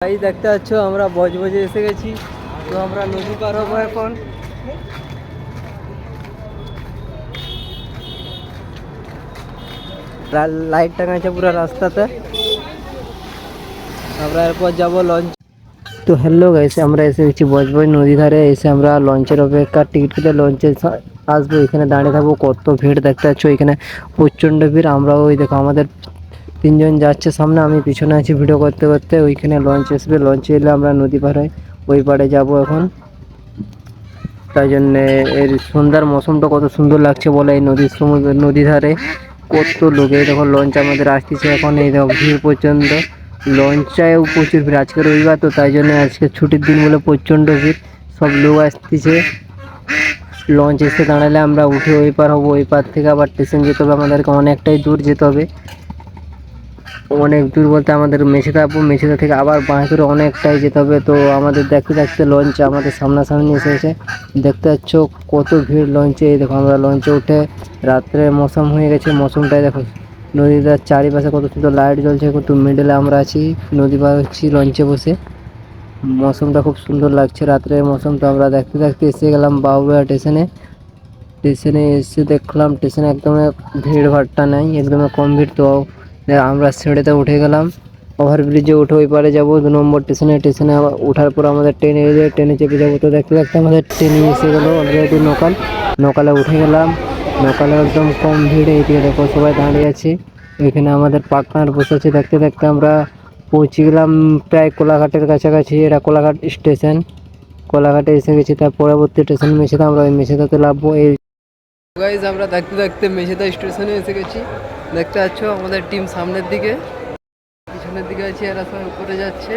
দেখতে পাচ্ছ, আমরা বজবজে এসে গেছি। তো আমরা নদী পার হব এখন। লাইট টাঙাচ্ছে পুরো রাস্তাতে। আমরা এরপর যাব লঞ্চ তো হ্যালো গাইস আমরা এসে গেছি বজবজ নদী ধারে। এসে আমরা লঞ্চের অপেক্ষা টিকিট কেটে লঞ্চে আসব। এখানে দাঁড়িয়ে থাকব। কত ভিড় দেখতে পাচ্ছ, এখানে প্রচণ্ড ভিড়। আমরাও ওই দেখো, আমাদের তিনজন যাচ্ছে সামনে, আমি পিছনে আছি ভিডিও করতে করতে, ওইখানে লঞ্চ আসবে লঞ্চে এলে আমরা নদী হয়ে ওই পাড়ে যাব এখন। তাই জন্যে এর সন্ধ্যার মৌসুমটা কত সুন্দর লাগছে বলে এই নদীর সমুদ্র নদী ধারে। কত লোক, এই দেখো লঞ্চ আমাদের আসতেছে এখন, এই দেখো ভিড় প্রচণ্ড। লঞ্চায়ও প্রচুর ভিড়, আজকে রবিবার তো, তাই জন্য আজকে ছুটির দিন বলে প্রচণ্ড ভিড়, সব লোক আসতেছে। লঞ্চ এসে দাঁড়ালে আমরা উঠে ওই পার হব, ওই পার থেকে আবার স্টেশন যেতে হবে, আমাদেরকে অনেকটাই দূর যেতে হবে। অনেক দূর বলতে আমাদের মেছেদা মেছেদা থেকে আবার বাঁ করে অনেকটাই যেতে হবে। তো আমাদের দেখতে দেখতে লঞ্চ আমাদের সামনাসামনি এসে এসে দেখতে পাচ্ছ কত ভিড় লঞ্চে এই দেখো আমরা লঞ্চে উঠে রাত্রে মৌসুম হয়ে গেছে। মৌসুমটাই দেখো, নদীটার চারিপাশে কত সুন্দর লাইট জ্বলছে। কিন্তু মিডলে আমরা আছি, নদী পার হচ্ছি লঞ্চে বসে। মৌসুমটা খুব সুন্দর লাগছে রাত্রের মৌসুম। তো আমরা দেখতে দেখতে এসে গেলাম বাবুয়া স্টেশনে স্টেশনে এসে দেখলাম স্টেশনে একদম ভিড় ভাড়টা নাই, একদম কম ভিড়। তো আমরা সিঁড়িতে উঠে গেলাম। ওভারব্রিজে উঠে ওই পারে যাব, দু নম্বর স্টেশনে স্টেশনে আবার ওঠার পর আমাদের ট্রেনে এলে ট্রেনে চেপে যাব। তো দেখতে দেখতে আমাদের ট্রেনে এসে গেলো অলরেডি নকাল। নকালে উঠে গেলাম। নকালে একদম কম ভিড় এইদিকে দেখো সবাই দাঁড়িয়ে আছে। এখানে আমাদের পার্টনার বসে আছে। দেখতে দেখতে আমরা পৌঁছে গেলাম প্রায় কোলাঘাটের কাছাকাছি। এটা কোলাঘাট স্টেশন কোলাঘাটে এসে গেছি, তার পরবর্তী স্টেশন মেছেদা আমরা ওই মেছেদাতে নামবো এই গাইজ, আমরা দেখতে দেখতে মেঝেদা স্টেশনে এসে গেছি। দেখতে পাচ্ছ আমাদের টিম সামনের দিকে। পিছনের দিকে আছে, এরা সবাই উপরে যাচ্ছে।